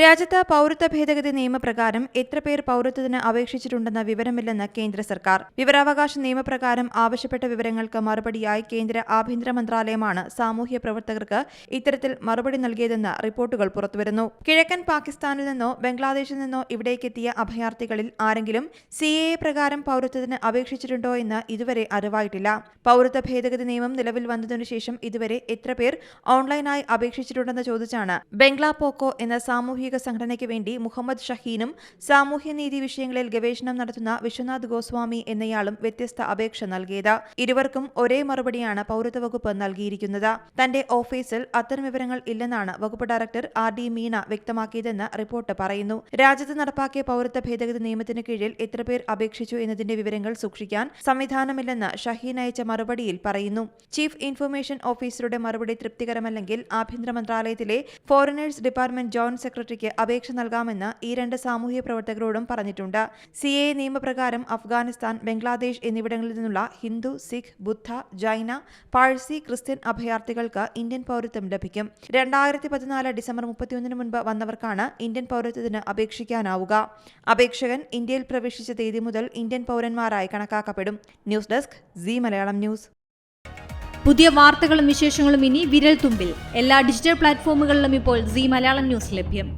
രാജ്യത്ത് പൗരത്വ ഭേദഗതി നിയമപ്രകാരം എത്ര പേർ പൗരത്വത്തിന് അപേക്ഷിച്ചിട്ടുണ്ടെന്ന വിവരമില്ലെന്ന് കേന്ദ്ര സർക്കാർ. വിവരാവകാശ നിയമപ്രകാരം ആവശ്യപ്പെട്ട വിവരങ്ങൾക്ക് മറുപടിയായി കേന്ദ്ര ആഭ്യന്തര മന്ത്രാലയമാണ് സാമൂഹ്യ പ്രവർത്തകർക്ക് ഇത്തരത്തിൽ മറുപടി നൽകിയതെന്ന് റിപ്പോർട്ടുകൾ പുറത്തുവരുന്നു. കിഴക്കൻ പാകിസ്ഥാനിൽ നിന്നോ ബംഗ്ലാദേശിൽ നിന്നോ ഇവിടേക്കെത്തിയ അഭയാർത്ഥികളിൽ ആരെങ്കിലും സി എ പ്രകാരം പൗരത്വത്തിന് അപേക്ഷിച്ചിട്ടുണ്ടോ എന്ന് ഇതുവരെ അറിവായിട്ടില്ല. പൗരത്വ ഭേദഗതി നിയമം നിലവിൽ വന്നതിനുശേഷം ഇതുവരെ എത്ര പേർ ഓൺലൈനായി അപേക്ഷിച്ചിട്ടുണ്ടെന്ന് ചോദിച്ചാണ് ബംഗ്ലാ പോക്കോ എന്ന സാമൂഹിക സംഘടനയ്ക്ക് വേണ്ടി മുഹമ്മദ് ഷഹീനും സാമൂഹ്യനീതി വിഷയങ്ങളിൽ ഗവേഷണം നടത്തുന്ന വിശ്വനാഥ് ഗോസ്വാമി എന്നയാളും വ്യത്യസ്ത അപേക്ഷ നൽകിയത്. ഇരുവർക്കും ഒരേ മറുപടിയാണ് പൗരത്വ വകുപ്പ് നൽകിയിരിക്കുന്നത്. തന്റെ ഓഫീസിൽ അത്തരം വിവരങ്ങൾ ഇല്ലെന്നാണ് വകുപ്പ് ഡയറക്ടർ ആർ ഡി മീണ വ്യക്തമാക്കിയതെന്ന് റിപ്പോർട്ട് പറയുന്നു. രാജ്യത്ത് നടപ്പാക്കിയ പൗരത്വ ഭേദഗതി നിയമത്തിന് കീഴിൽ എത്ര പേർ അപേക്ഷിച്ചു എന്നതിന്റെ വിവരങ്ങൾ സൂക്ഷിക്കാൻ സംവിധാനമില്ലെന്ന് ഷഹീൻ അയച്ച മറുപടിയിൽ പറയുന്നു. ചീഫ് ഇൻഫർമേഷൻ ഓഫീസറുടെ മറുപടി തൃപ്തികരമല്ലെങ്കിൽ ആഭ്യന്തര മന്ത്രാലയത്തിലെ ഫോറിനേഴ്സ് ഡിപ്പാർട്ട്മെന്റ് ജോയിന്റ് സെക്രട്ടറിക്ക് അപേക്ഷ നൽകാമെന്ന് ഈ രണ്ട് സാമൂഹ്യ പ്രവർത്തകരോടും പറഞ്ഞിട്ടുണ്ട്. സി എ നിയമപ്രകാരം അഫ്ഗാനിസ്ഥാൻ ബംഗ്ലാദേശ് എന്നിവിടങ്ങളിൽ നിന്നുള്ള ഹിന്ദു സിഖ് ബുദ്ധ ജൈന പാഴ്സി ക്രിസ്ത്യൻ അഭയാർത്ഥികൾക്ക് ഇന്ത്യൻ പൗരത്വം ലഭിക്കും. രണ്ടായിരത്തി പതിനാല് ഡിസംബർ മുപ്പത്തിയൊന്നിന് മുൻപ് വന്നവർക്കാണ് ഇന്ത്യൻ പൗരത്വത്തിന് അപേക്ഷിക്കാനാവുക. അപേക്ഷകൻ ഇന്ത്യയിൽ പ്രവേശിച്ച തീയതി മുതൽ ഇന്ത്യൻ പൗരന്മാരായി കണക്കാക്കപ്പെടും. News desk C Malayalam news. പുതിയ വാർത്തകളും വിശേഷങ്ങളും ഇനി വിരൽ തുമ്പിൽ എല്ലാ ഡിജിറ്റൽ പ്ലാറ്റ്ഫോമുകളിലും ഇപ്പോൾ സി മലയാളം ന്യൂസ് ലഭ്യം.